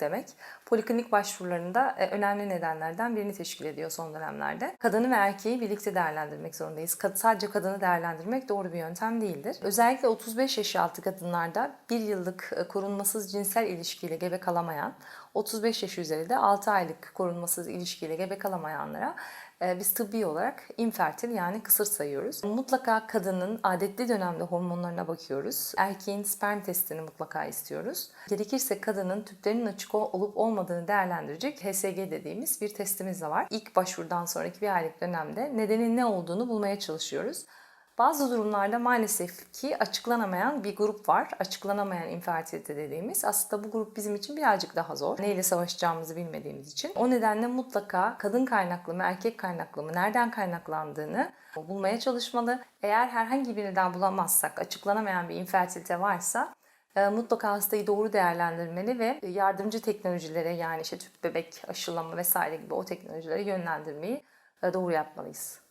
demek. Poliklinik başvurularında e, önemli nedenlerden birini teşkil ediyor son dönemlerde. Kadını ve erkeği birlikte değerlendirmek zorundayız. Sadece kadını değerlendirmek doğru bir yöntem değildir. Özellikle 35 yaş altı kadınlarda bir yıllık e, korunmasız cinsel ilişkiyle gebe kalamayan, 35 yaş üzeri de 6 aylık korunmasız ilişkiyle gebe kalamayanlara biz tıbbi olarak infertil yani kısır sayıyoruz. Mutlaka kadının adetli dönemde hormonlarına bakıyoruz. Erkeğin sperm testini mutlaka istiyoruz. Gerekirse kadının tüplerinin açık ol- olup olmadığını değerlendirecek HSG dediğimiz bir testimiz de var. İlk başvurudan sonraki bir aylık dönemde nedenin ne olduğunu bulmaya çalışıyoruz. Bazı durumlarda maalesef ki açıklanamayan bir grup var. Açıklanamayan infertilite dediğimiz. Aslında bu grup bizim için birazcık daha zor. Neyle savaşacağımızı bilmediğimiz için. O nedenle mutlaka kadın kaynaklı mı, erkek kaynaklı mı, nereden kaynaklandığını bulmaya çalışmalı. Eğer herhangi birinden bulamazsak, açıklanamayan bir infertilite varsa e, mutlaka hastayı doğru değerlendirmeli ve yardımcı teknolojilere yani işte tüp bebek, aşılama vesaire gibi o teknolojilere yönlendirmeyi e, doğru yapmalıyız.